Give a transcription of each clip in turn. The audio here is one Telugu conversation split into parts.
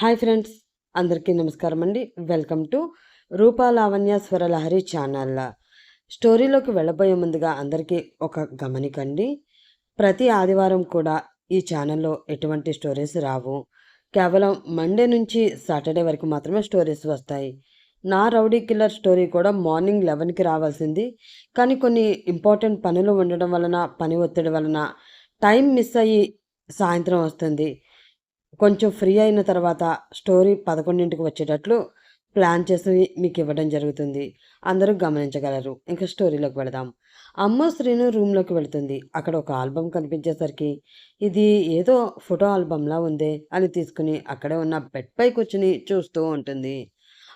హాయ్ ఫ్రెండ్స్ అందరికీ నమస్కారం అండి. Welcome to Rupa Lavanya Swaralahari channel. స్టోరీలోకి వెళ్ళబోయే ముందుగా అందరికీ ఒక గమనికండి. ప్రతి ఆదివారం కూడా ఈ ఛానల్లో ఎటువంటి స్టోరీస్ రావు. కేవలం మండే నుంచి సాటర్డే వరకు మాత్రమే స్టోరీస్ వస్తాయి. నా రౌడీ కిల్లర్ స్టోరీ కూడా మార్నింగ్ లెవెన్కి రావాల్సింది. కానీ కొన్ని ఇంపార్టెంట్ పనులు ఉండడం వలన పని ఒత్తిడి వలన టైం మిస్ అయ్యి సాయంత్రం వస్తుంది. కొంచెం ఫ్రీ అయిన తర్వాత స్టోరీ పదకొండింటికి వచ్చేటట్లు ప్లాన్ చేసి మీకు ఇవ్వడం జరుగుతుంది. అందరూ గమనించగలరు. ఇంకా స్టోరీలోకి వెళదాం. అమ్మ శ్రీను రూమ్లోకి వెళుతుంది. అక్కడ ఒక ఆల్బమ్ కనిపించేసరికి ఇది ఏదో ఫోటో ఆల్బమ్లా ఉందే అని తీసుకుని అక్కడే ఉన్న బెడ్ పై కూర్చుని చూస్తూ ఉంటుంది.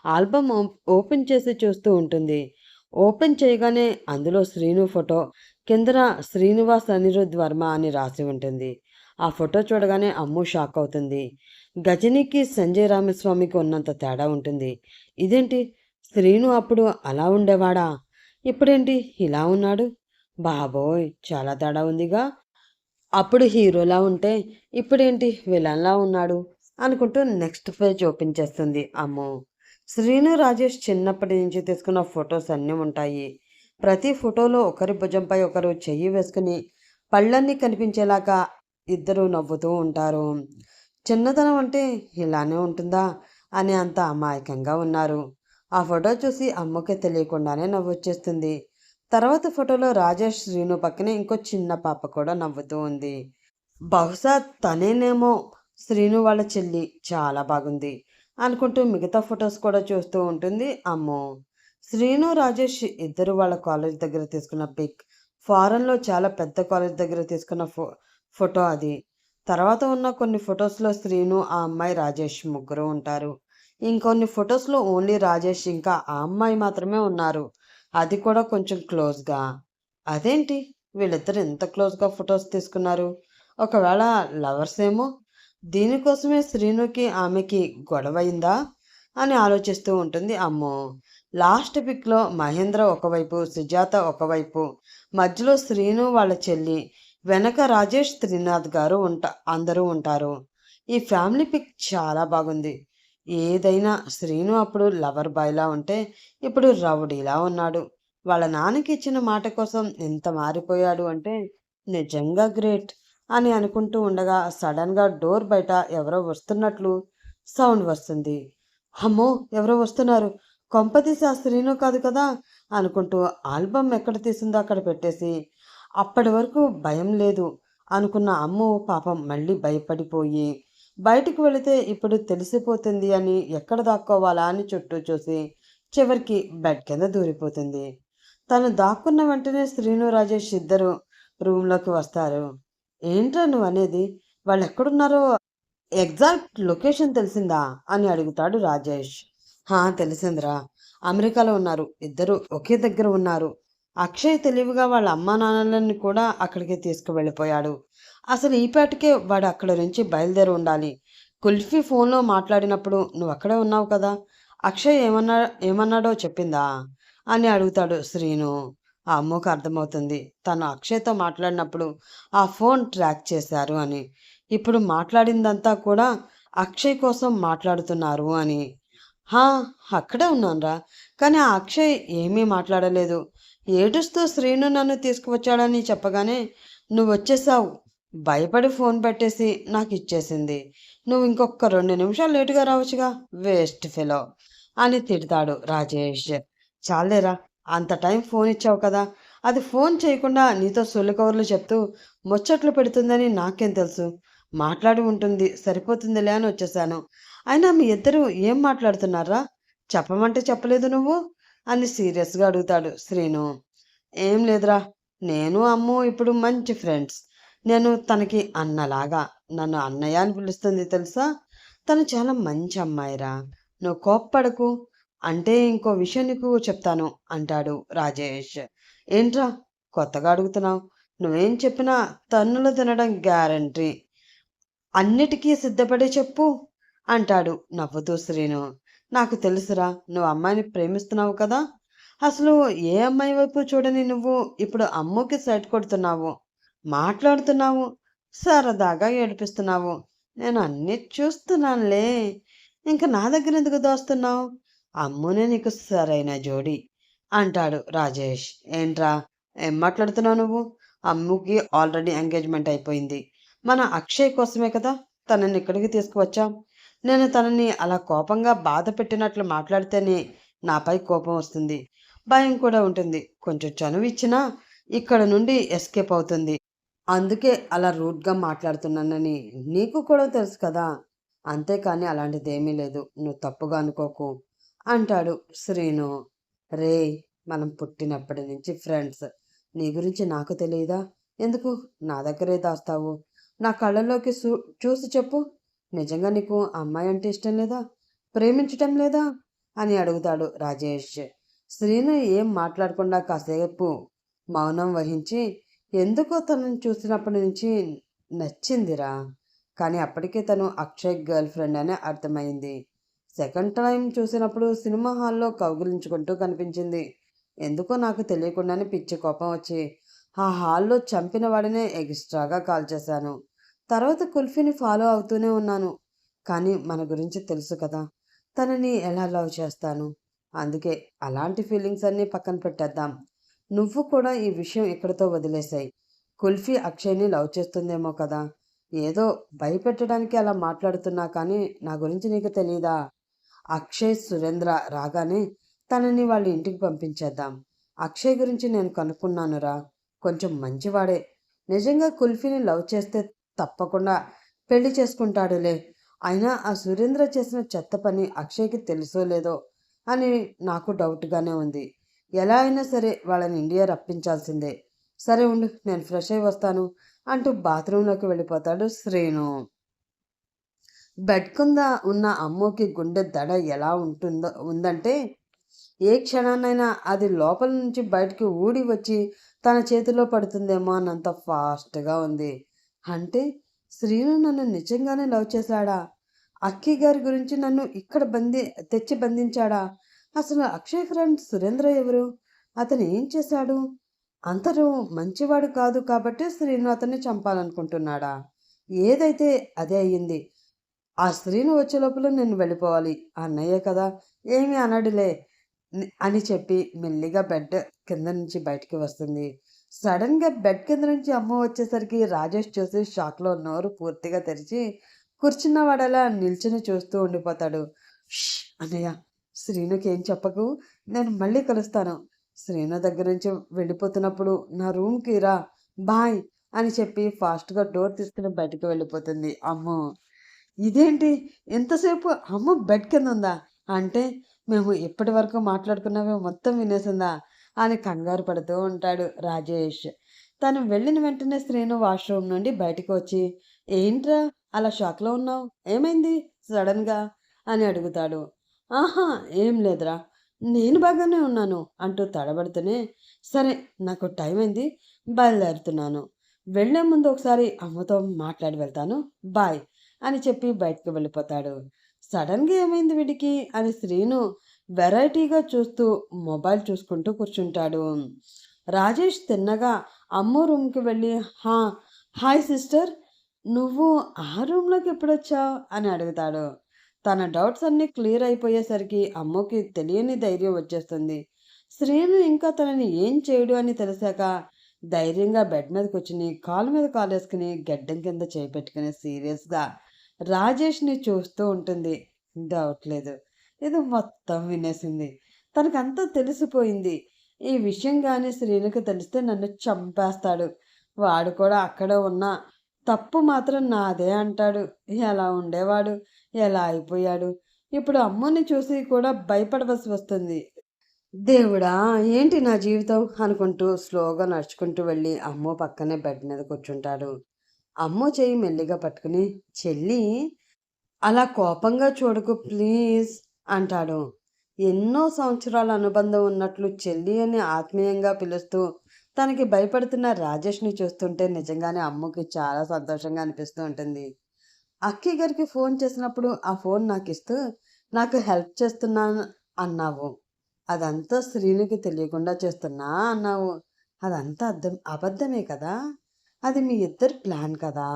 ఆల్బమ్ ఓపెన్ చేసి చూస్తూ ఉంటుంది. ఓపెన్ చేయగానే అందులో శ్రీను ఫోటో కిందన శ్రీనివాస్ అనిరుద్ వర్మ అని రాసి ఉంటుంది. ఆ ఫోటో చూడగానే అమ్ము షాక్ అవుతుంది. గజనీకి సంజయ్ రామస్వామికి ఉన్నంత తేడా ఉంటుంది. ఇదేంటి? శ్రీను అప్పుడు అలా ఉండేవాడా? ఇప్పుడేంటి? ఇలా ఉన్నాడు? బాబోయ్! చాలా తేడా ఉందిగా. అప్పుడు హీరోలా ఉంటే ఇప్పుడేంటి? విలన్లా ఉన్నాడు అనుకుంటూ నెక్స్ట్ పేజ్ ఓపెన్ చేస్తుంది అమ్ము. శ్రీను రాజేష్ చిన్నప్పటి నుంచి తీసుకున్న ఫొటోస్ అన్నీ ఉంటాయి. ప్రతి ఫోటోలో ఒకరి భుజంపై ఒకరు చెయ్యి వేసుకుని పళ్ళన్నీ కనిపించేలాగా ఇద్దరూ నవ్వుతూ ఉంటారు. చిన్నతనం అంటే ఇలానే ఉంటుందా? అని అంత అమాయకంగా ఉన్నారు. ఆ ఫోటో చూసి అమ్మకి తెలియకుండానే నవ్వొచ్చేస్తుంది. తర్వాత ఫోటోలో రాజేష్ శ్రీను పక్కనే ఇంకో చిన్న పాప కూడా నవ్వుతూ ఉంది. బహుశా తనేనేమో శ్రీను వాళ్ళ చెల్లి చాలా బాగుంది అనుకుంటూ మిగతా ఫొటోస్ కూడా చూస్తూ ఉంటుంది అమ్మో. శ్రీను రాజేష్ ఇద్దరు వాళ్ళ కాలేజ్ దగ్గర తీసుకున్న పిక్. ఫారెన్లో చాలా పెద్ద కాలేజ్ దగ్గర తీసుకున్న ఫో ఫోటో అది. తర్వాత ఉన్న కొన్ని ఫొటోస్లో శ్రీను ఆ అమ్మాయి రాజేష్ ముగ్గురు ఉంటారు. ఇంకొన్ని ఫొటోస్లో ఓన్లీ రాజేష్ ఇంకా ఆ అమ్మాయి మాత్రమే ఉన్నారు. అది కూడా కొంచెం క్లోజ్గా. అదేంటి? వీళ్ళిద్దరు ఎంత క్లోజ్గా ఫొటోస్ తీసుకున్నారు? ఒకవేళ లవర్స్ ఏమో దీనికోసమే శ్రీనుకి ఆమెకి గొడవ అయిందా? అని ఆలోచిస్తూ ఉంటుంది అమ్మో. లాస్ట్ పిక్లో మహేంద్ర ఒకవైపు సుజాత ఒకవైపు మధ్యలో శ్రీను వాళ్ళ చెల్లి వెనక రాజేష్ త్రినాథ్ గారు ఉంటా అందరూ ఉంటారు. ఈ ఫ్యామిలీ పిక్ చాలా బాగుంది. ఏదైనా శ్రీను అప్పుడు లవర్ బాయ్లా ఉంటే ఇప్పుడు రౌడీలా ఉన్నాడు. వాళ్ళ నాన్నకి ఇచ్చిన మాట కోసం ఎంత మారిపోయాడు అంటే నిజంగా గ్రేట్ అని అనుకుంటూ ఉండగా సడన్గా డోర్ బయట ఎవరో వస్తున్నట్లు సౌండ్ వస్తుంది. అమ్మో! ఎవరో వస్తున్నారు. కొంపతీసి ఆ శ్రీను కాదు కదా అనుకుంటూ ఆల్బమ్ ఎక్కడ తీసిందో అక్కడ పెట్టేసి అప్పటి వరకు భయం లేదు అనుకున్న అమ్ము పాపం మళ్ళీ భయపడిపోయి బయటికి వెళితే ఇప్పుడు తెలిసిపోతుంది అని ఎక్కడ దాక్కోవాలా అని చుట్టూ చూసి చివరికి బెడ్ కింద దూరిపోతుంది. తను దాక్కున్న వెంటనే శ్రీను రాజేష్ ఇద్దరు రూమ్లోకి వస్తారు. ఏంట్రా నువ్వు అనేది? వాళ్ళు ఎక్కడున్నారో ఎగ్జాక్ట్ లొకేషన్ తెలిసిందా? అని అడుగుతాడు రాజేష్. హా తెలిసిందిరా. అమెరికాలో ఉన్నారు. ఇద్దరు ఒకే దగ్గర ఉన్నారు. అక్షయ్ తెలివిగా వాళ్ళ అమ్మా నాన్నలని కూడా అక్కడికి తీసుకువెళ్ళిపోయాడు. అసలు ఈపాటికే వాడు అక్కడ నుంచి బయలుదేరి ఉండాలి. కుల్ఫీ ఫోన్లో మాట్లాడినప్పుడు నువ్వు అక్కడే ఉన్నావు కదా? అక్షయ్ ఏమన్నా ఏమన్నాడో చెప్పిందా? అని అడుగుతాడు శ్రీను. ఆ అమ్మకు అర్థమవుతుంది. తను అక్షయ్తో మాట్లాడినప్పుడు ఆ ఫోన్ ట్రాక్ చేశారు అని. ఇప్పుడు మాట్లాడిందంతా కూడా అక్షయ్ కోసం మాట్లాడుతున్నారు అని. హా అక్కడే ఉన్నానురా. కానీ ఆ అక్షయ్ ఏమీ మాట్లాడలేదు. ఏడుస్తూ శ్రీను నన్ను తీసుకువచ్చాడని చెప్పగానే నువ్వు వచ్చేసావు. భయపడి ఫోన్ పెట్టేసి నాకు ఇచ్చేసింది. నువ్వు ఇంకొక రెండు నిమిషాలు లేటుగా రావచ్చుగా వేస్ట్ ఫెలో అని తిడతాడు రాజేష్. చాలేరా అంత టైం ఫోన్ ఇచ్చావు కదా. అది ఫోన్ చేయకుండా నీతో సొల్లు కవర్లు చెప్తూ ముచ్చట్లు పెడుతుందని నాకేం తెలుసు. మాట్లాడి ఉంటుంది సరిపోతుందిలే అని వచ్చేసాను. అయినా మీ ఇద్దరు ఏం మాట్లాడుతున్నారా? చెప్పమంటే చెప్పలేదు నువ్వు. అని సీరియస్గా అడుగుతాడు. శ్రీను ఏం లేదురా నేను అమ్ము ఇప్పుడు మంచి ఫ్రెండ్స్. నేను తనకి అన్నలాగా నన్ను అన్నయ్య అని పిలుస్తుంది తెలుసా? తను చాలా మంచి అమ్మాయిరా. నువ్వు కోప్పడకు అంటే ఇంకో విషయం నీకు చెప్తాను అంటాడు రాజేష్. ఏంట్రా కొత్తగా అడుగుతున్నావు. నువ్వేం చెప్పినా తన్నులు తినడం గ్యారంటీ. అన్నిటికీ సిద్ధపడే చెప్పు అంటాడు నవ్వుతూ శ్రీను. నాకు తెలుసురా నువ్వు అమ్మాయిని ప్రేమిస్తున్నావు కదా? అసలు ఏ అమ్మాయి వైపు చూడని నువ్వు ఇప్పుడు అమ్ముకి సైట్ కొడుతున్నావు? మాట్లాడుతున్నావు? సరదాగా ఏడిపిస్తున్నావు? నేను అన్ని చూస్తున్నానులే. ఇంకా నా దగ్గర ఎందుకు దోస్తున్నావు? అమ్మునే నీకు సరైన జోడి అంటాడు రాజేష్. ఏంట్రా ఏం మాట్లాడుతున్నావు నువ్వు? అమ్ముకి ఆల్రెడీ ఎంగేజ్మెంట్ అయిపోయింది. మన అక్షయ్ కోసమే కదా తనని ఇక్కడికి తీసుకువచ్చాం. నేను తనని అలా కోపంగా బాధ పెట్టినట్లు మాట్లాడితేనే నాపై కోపం వస్తుంది. భయం కూడా ఉంటుంది. కొంచెం చనువు ఇచ్చినా ఇక్కడ నుండి ఎస్కేప్ అవుతుంది. అందుకే అలా రూట్గా మాట్లాడుతున్నానని నీకు కూడా తెలుసు కదా. అంతేకాని అలాంటిది ఏమీ లేదు. నువ్వు తప్పుగా అనుకోకు అంటాడు శ్రీను. రే మనం పుట్టినప్పటి నుంచి ఫ్రెండ్స్. నీ గురించి నాకు తెలియదా? ఎందుకు? నా దగ్గరే దాస్తావు. నా కళ్ళలోకి చూ- చూసి చెప్పు. నిజంగా నీకు అమ్మాయి అంటే ఇష్టం లేదా? ప్రేమించటం లేదా? అని అడుగుతాడు రాజేష్. శ్రీను ఏం మాట్లాడకుండా కాసేపు మౌనం వహించి ఎందుకో తనను చూసినప్పటి నుంచి నచ్చిందిరా. కానీ అప్పటికే తను అక్షయ్ గర్ల్ ఫ్రెండ్ అని అర్థమైంది. సెకండ్ టైం చూసినప్పుడు సినిమా హాల్లో కౌగిలించుకుంటూ కనిపించింది. ఎందుకో నాకు తెలియకుండానే పిచ్చి కోపం వచ్చి ఆ హాల్లో చంపిన వాడినే ఎక్స్ట్రాగా కాల్ చేశాను. తర్వాత కుల్ఫీని ఫాలో అవుతూనే ఉన్నాను. కానీ మన గురించి తెలుసు కదా తనని ఎలా లవ్ చేస్తాను? అందుకే అలాంటి ఫీలింగ్స్ అన్నీ పక్కన పెట్టేద్దాం. నువ్వు కూడా ఈ విషయం ఇక్కడితో వదిలేసాయి. కుల్ఫీ అక్షయ్ని లవ్ చేస్తుందేమో కదా ఏదో భయపెట్టడానికి అలా మాట్లాడుతున్నా కానీ నా గురించి నీకు తెలీదా? అక్షయ్ సురేంద్ర రాగానే తనని వాళ్ళ ఇంటికి పంపించేద్దాం. అక్షయ్ గురించి నేను కనుక్కున్నానురా కొంచెం మంచివాడే. నిజంగా కుల్ఫీని లవ్ చేస్తే తప్పకుండా పెళ్ళి చేసుకుంటాడులే. అయినా ఆ సురేంద్ర చేసిన చెత్త పని అక్షయ్కి తెలుసో లేదో అని నాకు డౌట్గానే ఉంది. ఎలా అయినా సరే వాళ్ళని ఇండియా రప్పించాల్సిందే. సరే ఉండు నేను ఫ్రెష్ అయి వస్తాను అంటూ బాత్రూంలోకి వెళ్ళిపోతాడు శ్రీను. బెడ్ కింద ఉన్న అమ్మోకి గుండె దడ ఎలా ఉంటుందో ఉందంటే ఏ క్షణాన్నైనా అది లోపల నుంచి బయటికి ఊడి వచ్చి తన చేతిలో పడుతుందేమో అన్నంత ఫాస్ట్గా ఉంది. అంటే శ్రీను నన్ను నిజంగానే లవ్ చేశాడా? అక్కి గారి గురించి నన్ను ఇక్కడ బంధి తెచ్చి బంధించాడా? అసలు అక్షయ్ ఫ్రెండ్ సురేంద్ర ఎవరు? అతను ఏం చేశాడు? అంతరు మంచివాడు కాదు కాబట్టి శ్రీను అతన్ని చంపాలనుకుంటున్నాడా? ఏదైతే అదే అయ్యింది ఆ స్త్రీని వచ్చే లోపల నేను వెళ్ళిపోవాలి. అన్నయ్య కదా ఏమీ అనడులే అని చెప్పి మెల్లిగా బెడ్ కింద నుంచి బయటికి వస్తుంది. సడన్గా బెడ్ కింద నుంచి అమ్మ వచ్చేసరికి రాజేష్ చూసి షాక్లో నోరు పూర్తిగా తెరిచి కూర్చున్నవాడలా నిల్చుని చూస్తూ ఉండిపోతాడు. అన్నయ్య శ్రీనుకి ఏం చెప్పకు? నేను మళ్ళీ కలుస్తాను. శ్రీను దగ్గర నుంచి వెళ్ళిపోతున్నప్పుడు నా రూమ్కి రా బాయ్ అని చెప్పి ఫాస్ట్గా డోర్ తీసుకుని బయటకు వెళ్ళిపోతుంది అమ్మో. ఇదేంటి? ఎంతసేపు అమ్మ బెడ్ కింద ఉందా? అంటే మేము ఇప్పటి వరకు మాట్లాడుకున్నవి మొత్తం వినేసిందా? అని కంగారు పడుతూ ఉంటాడు రాజేష్. తను వెళ్ళిన వెంటనే శ్రీను వాష్రూమ్ నుండి బయటకు వచ్చి ఏంట్రా అలా షాక్లో ఉన్నావు? ఏమైంది? సడన్గా? అని అడుగుతాడు. ఆహా ఏం లేదురా. నేను బాగానే ఉన్నాను అంటూ తడబడుతూనే సరే నాకు టైం అయింది బయలుదేరుతున్నాను. వెళ్ళే ముందు ఒకసారి అమ్మతో మాట్లాడి వెళ్తాను. బాయ్ అని చెప్పి బయటకు వెళ్ళిపోతాడు. సడన్గా ఏమైంది వీడికి? అని శ్రీను వెరైటీగా చూస్తూ మొబైల్ చూసుకుంటూ కూర్చుంటాడు. రాజేష్ తిన్నగా అమ్మ రూమ్కి వెళ్ళి హా హాయ్ సిస్టర్ నువ్వు ఆ రూమ్లోకి ఎప్పుడొచ్చావు? అని అడుగుతాడు. తన డౌట్స్ అన్నీ క్లియర్ అయిపోయేసరికి అమ్మకి తెలియని ధైర్యం వచ్చేస్తుంది. శ్రీను ఇంకా తనని ఏం చేయడు? అని తెలిసాక ధైర్యంగా బెడ్ మీద కూర్చుని కాలు మీద కాలు వేసుకుని గడ్డం కింద చేపెట్టుకుని సీరియస్గా రాజేష్ని చూస్తూ ఉంటుంది. డౌట్ లేదు. ఇది మొత్తం వినేసింది. తనకంతా తెలిసిపోయింది. ఈ విషయం కానీ శ్రీనుకు తెలిస్తే నన్ను చంపేస్తాడు. వాడు కూడా అక్కడ ఉన్నా. తప్పు మాత్రం నాదే అంటాడు. ఎలా ఉండేవాడు? ఎలా అయిపోయాడు? ఇప్పుడు అమ్మని చూసి కూడా భయపడవలసి వస్తుంది. దేవుడా ఏంటి నా జీవితం? అనుకుంటూ స్లోగా నడుచుకుంటూ వెళ్ళి అమ్మో పక్కనే బెడ్ మీద కూర్చుంటాడు. అమ్మో చెయ్యి మెల్లిగా పట్టుకుని చెల్లి అలా కోపంగా చూడకు ప్లీజ్. అంటాడు. ఎన్నో సంవత్సరాల అనుబంధం ఉన్నట్లు చెల్లి అని ఆత్మీయంగా పిలుస్తూ తనకి భయపడుతున్న రాజేష్ని చూస్తుంటే నిజంగానే అమ్మకి చాలా సంతోషంగా అనిపిస్తూ ఉంటుంది. అక్కి గారికి ఫోన్ చేసినప్పుడు ఆ ఫోన్ నాకు ఇస్తూ నాకు హెల్ప్ చేస్తున్నాను అన్నావు. అదంతా శ్రీనికి తెలియకుండా చేస్తున్నా అన్నావు. అదంతా అర్థం అబద్ధమే కదా? అది మీ ఇద్దరు ప్లాన్ కదా?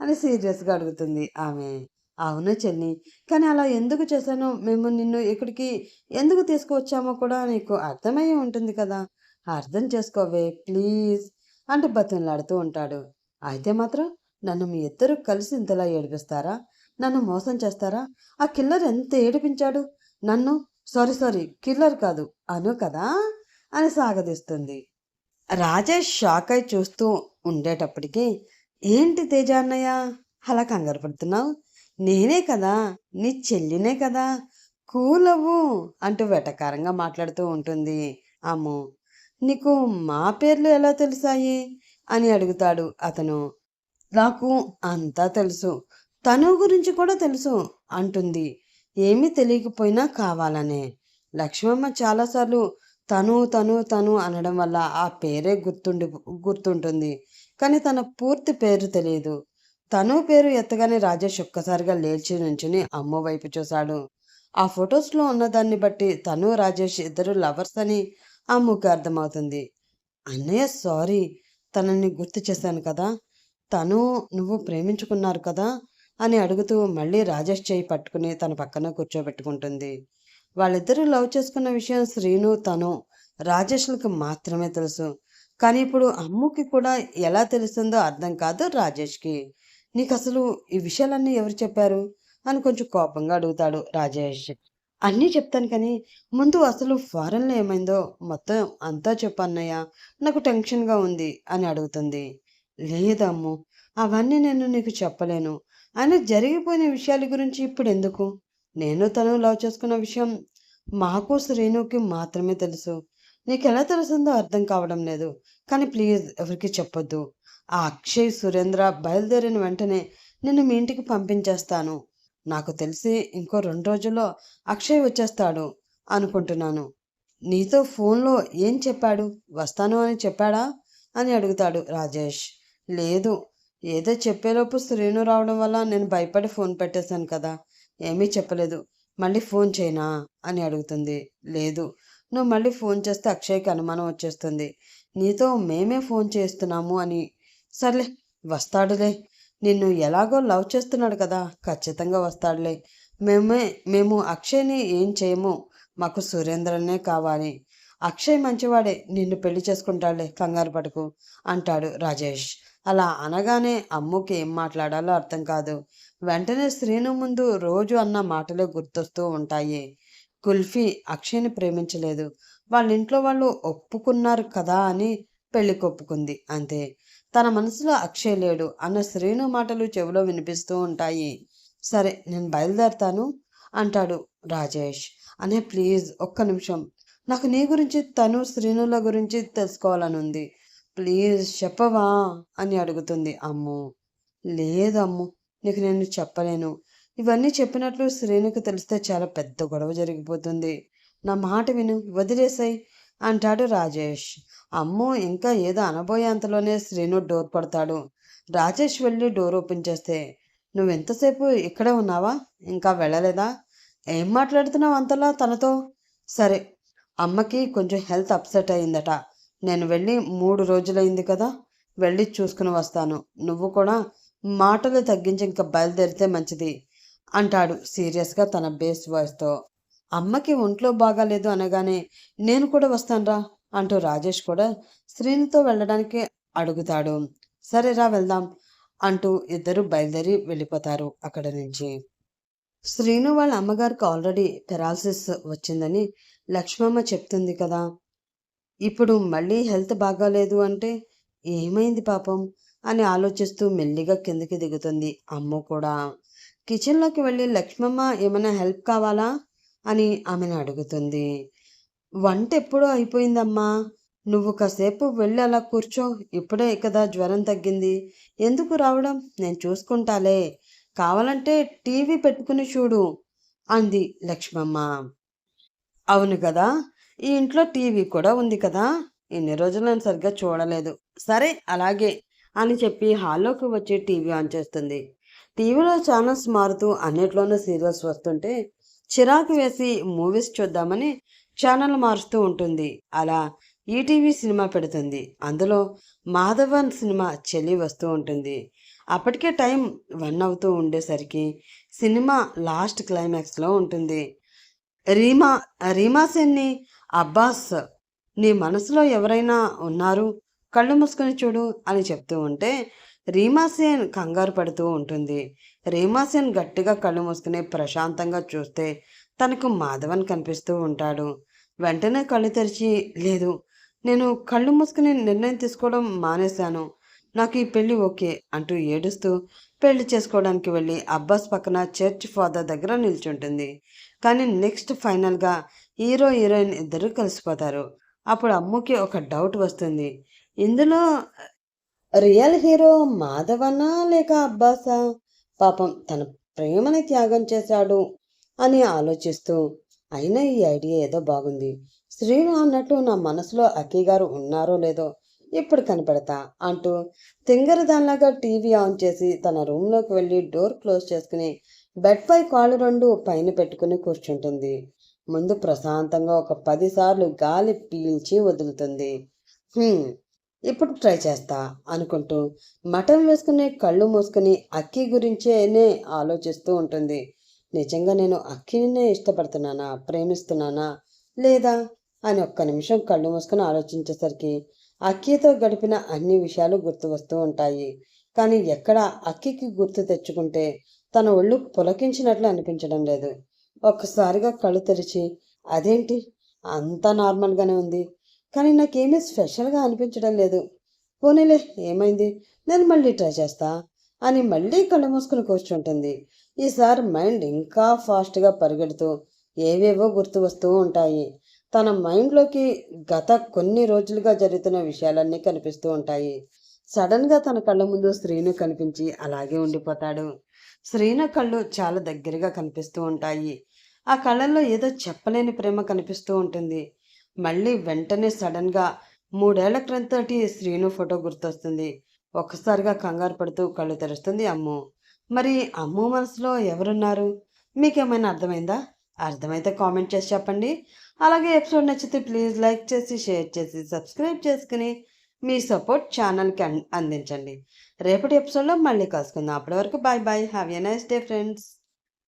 అని సీరియస్గా అడుగుతుంది ఆమె. అవును చెల్లి. కానీ అలా ఎందుకు చేశానో మేము నిన్ను ఇక్కడికి ఎందుకు తీసుకువచ్చామో కూడా నీకు అర్థమయ్యే ఉంటుంది కదా. అర్థం చేసుకోవే ప్లీజ్ అంటూ బతిమలాడుతూ ఉంటాడు. అయితే మాత్రం నన్ను మీ ఇద్దరు కలిసి ఇంతలా ఏడిపిస్తారా? నన్ను మోసం చేస్తారా? ఆ కిల్లర్ ఎంత ఏడిపించాడు? నన్ను సారీ సారీ కిల్లర్ కాదు అను కదా? అని సాగదీస్తుంది. రాజేష్ షాక్ అయి చూస్తూ ఉండేటప్పటికి ఏంటి తేజ అన్నయ్య అలా కంగారు పడుతున్నావు? నేనే కదా నీ చెల్లినే కదా కూలవు అంటూ వెటకారంగా మాట్లాడుతూ ఉంటుంది. అమ్ము నీకు మా పేర్లు ఎలా తెలుసాయి? అని అడుగుతాడు అతను. నాకు అంతా తెలుసు తను గురించి కూడా తెలుసు అంటుంది. ఏమీ తెలియకపోయినా కావాలనే. లక్ష్మమ్మ చాలాసార్లు తను తను తను అనడం వల్ల ఆ పేరే గుర్తుండి గుర్తుంటుంది. కానీ తన పూర్తి పేరు తెలియదు. తను పేరు ఎత్తగానే రాజేష్ ఒక్కసారిగా లేచి నుంచుని అమ్మ వైపు చూశాడు. ఆ ఫొటోస్లో ఉన్నదాన్ని బట్టి తను రాజేష్ ఇద్దరు లవర్స్ అని అమ్ముకి అర్థమవుతుంది. అన్నయ్య సారీ తనని గుర్తు చేశాను కదా. తను నువ్వు ప్రేమించుకున్నారు కదా అని అడుగుతూ మళ్ళీ రాజేష్ చేయి పట్టుకుని తన పక్కన కూర్చోబెట్టుకుంటుంది. వాళ్ళిద్దరూ లవ్ చేసుకున్న విషయం శ్రీను తను రాజేష్లకు మాత్రమే తెలుసు. కానీ ఇప్పుడు అమ్ముకి కూడా ఎలా తెలుస్తుందో అర్థం కాదు రాజేష్కి. నీకు అసలు ఈ విషయాలన్నీ ఎవరు చెప్పారు? అని కొంచెం కోపంగా అడుగుతాడు రాజేష్. అన్నీ చెప్తాను కానీ ముందు అసలు ఫారెన్లో ఏమైందో మొత్తం అంతా చెప్పన్నయ్య నాకు టెన్షన్గా ఉంది అని అడుగుతుంది. లేదమ్ము అవన్నీ నేను నీకు చెప్పలేను. ఆయన జరిగిపోయిన విషయాల గురించి ఇప్పుడు ఎందుకు? నేను తను లవ్ చేసుకున్న విషయం మాకు శ్రేణుకి మాత్రమే తెలుసు. నీకు ఎలా తెలుస్తుందో అర్థం కావడం లేదు. కానీ ప్లీజ్ ఎవరికి చెప్పొద్దు. ఆ అక్షయ్ సురేంద్ర బయలుదేరిన వెంటనే నిన్ను మీ ఇంటికి పంపించేస్తాను. నాకు తెలిసి ఇంకో రెండు రోజుల్లో అక్షయ్ వచ్చేస్తాడు అనుకుంటున్నాను. నీతో ఫోన్లో ఏం చెప్పాడు? వస్తాను అని చెప్పాడా? అని అడుగుతాడు రాజేష్. లేదు ఏదో చెప్పేలోపు శ్రీను రావడం వల్ల నేను భయపడి ఫోన్ పెట్టేశాను కదా. ఏమీ చెప్పలేదు. మళ్ళీ ఫోన్ చేయనా? అని అడుగుతుంది. లేదు నువ్వు మళ్ళీ ఫోన్ చేస్తే అక్షయ్కి అనుమానం వచ్చేస్తుంది. నీతో మేమే ఫోన్ చేస్తున్నాము అని సర్లే వస్తాడులే. నిన్ను ఎలాగో లవ్ చేస్తున్నాడు కదా ఖచ్చితంగా వస్తాడులే. మేమే మేము అక్షయ్ని ఏం చేయము. మాకు సురేంద్రనే కావాలి. అక్షయ్ మంచివాడే నిన్ను పెళ్ళి చేసుకుంటాడులే కంగారు పడుకు అంటాడు రాజేష్. అలా అనగానే అమ్ముకి ఏం మాట్లాడాలో అర్థం కాదు. వెంటనే శ్రీను ముందు రోజు అన్న మాటలే గుర్తొస్తూ ఉంటాయి. కుల్ఫీ అక్షయ్ని ప్రేమించలేదు. వాళ్ళ ఇంట్లో వాళ్ళు ఒప్పుకున్నారు కదా అని పెళ్ళి కొప్పుకుంది అంతే. తన మనసులో అక్షయ్ లేడు అన్న శ్రీను మాటలు చెవిలో వినిపిస్తూ ఉంటాయి. సరే నేను బయలుదేరతాను అంటాడు రాజేష్. అనే ప్లీజ్ ఒక్క నిమిషం. నాకు నీ గురించి తను శ్రీనుల గురించి తెలుసుకోవాలని ఉంది ప్లీజ్ చెప్పవా? అని అడుగుతుంది అమ్ము. లేదమ్ము నీకు నేను చెప్పలేను. ఇవన్నీ చెప్పినట్లు శ్రీనుకు తెలిస్తే చాలా పెద్ద గొడవ జరిగిపోతుంది. నా మాట విను వదిలేసాయి అంటాడు రాజేష్. అమ్మో ఇంకా ఏదో అనబోయేంతలోనే శ్రీను డోర్ పడతాడు. రాజేష్ వెళ్ళి డోర్ ఓపెన్ చేస్తే నువ్వెంతసేపు ఇక్కడే ఉన్నావా? ఇంకా వెళ్ళలేదా? ఏం మాట్లాడుతున్నావు అంతలా తనతో? సరే అమ్మకి కొంచెం హెల్త్ అప్సెట్ అయిందట. నేను వెళ్ళి మూడు రోజులైంది కదా వెళ్ళి చూసుకుని వస్తాను. నువ్వు కూడా మాటలు తగ్గించి ఇంకా బయలుదేరితే మంచిది అంటాడు సీరియస్గా తన బేస్ వాయిస్తో అమ్మకి ఒంట్లో బాగాలేదు అనగానే నేను కూడా వస్తానురా. అంటూ రాజేష్ కూడా శ్రీనితో వెళ్ళడానికి అడుగుతాడు. సరేరా వెళ్దాం అంటూ ఇద్దరు బయలుదేరి వెళ్ళిపోతారు అక్కడ నుంచి. శ్రీను వాళ్ళ అమ్మగారికి ఆల్రెడీ పెరాలసిస్ వచ్చిందని లక్ష్మమ్మ చెప్తుంది కదా. ఇప్పుడు మళ్ళీ హెల్త్ బాగాలేదు అంటే ఏమైంది పాపం అని ఆలోచిస్తూ మెల్లిగా కిందకి దిగుతుంది అమ్మ కూడా. కిచెన్లోకి వెళ్ళి లక్ష్మమ్మ ఏమైనా హెల్ప్ కావాలా అని ఆమెను అడుగుతుంది. వంట ఎప్పుడో అయిపోయిందమ్మా. నువ్వు కాసేపు వెళ్ళి అలా కూర్చో. ఇప్పుడే కదా జ్వరం తగ్గింది. ఎందుకు రావడం? నేను చూసుకుంటాలే. కావాలంటే టీవీ పెట్టుకుని చూడు అంది లక్ష్మమ్మ. అవును కదా? ఈ ఇంట్లో టీవీ కూడా ఉంది కదా? ఇన్ని రోజులు నేను సరిగ్గా చూడలేదు. సరే అలాగే అని చెప్పి హాల్లోకి వచ్చి టీవీ ఆన్ చేస్తుంది. టీవీలో ఛానల్స్ మారుతూ అన్నిట్లోనూ సీరియల్స్ వస్తుంటే చిరాకు వేసి మూవీస్ చూద్దామని ఛానల్ మారుస్తూ ఉంటుంది. అలా ఈటీవీ సినిమా పెడుతుంది. అందులో మాధవన్ సినిమా చెల్లి వస్తూ ఉంటుంది. అప్పటికే టైం వన్ అవుతూ ఉండేసరికి సినిమా లాస్ట్ క్లైమాక్స్లో ఉంటుంది. రీమా రీమా సెన్ని అబ్బాస్ నీ మనసులో ఎవరైనా ఉన్నారు? కళ్ళు మూసుకొని చూడు అని చెప్తూ ఉంటే రీమాసేన్ కంగారు పడుతూ ఉంటుంది. రీమాసేన్ గట్టిగా కళ్ళు మూసుకుని ప్రశాంతంగా చూస్తే తనకు మాధవన్ కనిపిస్తూ ఉంటాడు. వెంటనే కళ్ళు తెరిచి లేదు నేను కళ్ళు మూసుకుని నిర్ణయం తీసుకోవడం మానేశాను. నాకు ఈ పెళ్ళి ఓకే అంటూ ఏడుస్తూ పెళ్ళి చేసుకోవడానికి వెళ్ళి అబ్బాస్ పక్కన చర్చ్ ఫాదర్ దగ్గర నిల్చుంటుంది. కానీ నెక్స్ట్ ఫైనల్గా హీరో హీరోయిన్ ఇద్దరు కలిసిపోతారు. అప్పుడు అమ్ముకి ఒక డౌట్ వస్తుంది. ఇందులో రియల్ హీరో మాధవనా లేక అబ్బాసా? పాపం తన ప్రేమని త్యాగం చేశాడు. అని ఆలోచిస్తూ అయినా ఈ ఐడియా ఏదో బాగుంది. శ్రీను అన్నట్టు నా మనసులో అక్కీ గారు ఉన్నారో లేదో ఇప్పుడు కనిపెడతా అంటూ తింగర దానిలాగా టీవీ ఆన్ చేసి తన రూమ్లోకి వెళ్ళి డోర్ క్లోజ్ చేసుకుని బెడ్పై కాళ్ళు రెండు పైన పెట్టుకుని కూర్చుంటుంది. ముందు ప్రశాంతంగా ఒక పదిసార్లు గాలి పీల్చి వదులుతుంది. ఇప్పుడు ట్రై చేస్తా అనుకుంటూ మటన్ వేసుకునే కళ్ళు మూసుకుని అక్కి గురించేనే ఆలోచిస్తూ ఉంటుంది. నిజంగా నేను అక్కినే ఇష్టపడుతున్నానా? ప్రేమిస్తున్నానా? లేదా? అని ఒక్క నిమిషం కళ్ళు మూసుకొని ఆలోచించేసరికి అక్కితో గడిపిన అన్ని విషయాలు గుర్తు వస్తూ ఉంటాయి. కానీ ఎక్కడ అక్కికి గుర్తు తెచ్చుకుంటే తన ఒళ్ళు పులకించినట్లు అనిపించడం లేదు. ఒక్కసారిగా కళ్ళు తెరిచి అదేంటి? అంతా నార్మల్గానే ఉంది. కానీ నాకేమీ స్పెషల్గా అనిపించడం లేదు. పోనీలే ఏమైంది? నేను మళ్ళీ ట్రై చేస్తా అని మళ్ళీ కళ్ళు మూసుకుని కూర్చుంటుంది. ఈసారి మైండ్ ఇంకా ఫాస్ట్గా పరిగెడుతూ ఏవేవో గుర్తు వస్తూ ఉంటాయి. తన మైండ్లోకి గత కొన్ని రోజులుగా జరుగుతున్న విషయాలన్నీ కనిపిస్తూ ఉంటాయి. సడన్గా తన కళ్ళ ముందు శ్రీను కనిపించి అలాగే ఉండిపోతాడు. శ్రీను కళ్ళు చాలా దగ్గరగా కనిపిస్తూ ఉంటాయి. ఆ కళ్ళల్లో ఏదో చెప్పలేని ప్రేమ కనిపిస్తూ ఉంటుంది. మళ్ళీ వెంటనే సడన్గా మూడేళ్ళ క్రితంటి శ్రీను ఫోటో గుర్తొస్తుంది. ఒక్కసారిగా కంగారు పడుతూ కళ్ళు తెరుస్తుంది అమ్ము. మరి అమ్ము మనసులో ఎవరున్నారు? మీకేమైనా అర్థమైందా? అర్థమైతే కామెంట్ చేసి చెప్పండి. అలాగే ఎపిసోడ్ నచ్చితే ప్లీజ్ లైక్ చేసి షేర్ చేసి సబ్స్క్రైబ్ చేసుకుని మీ సపోర్ట్ ఛానల్కి అందించండి. రేపటి ఎపిసోడ్లో మళ్ళీ కలుసుకుందాం. అప్పటి వరకు bye bye. Have a nice day friends.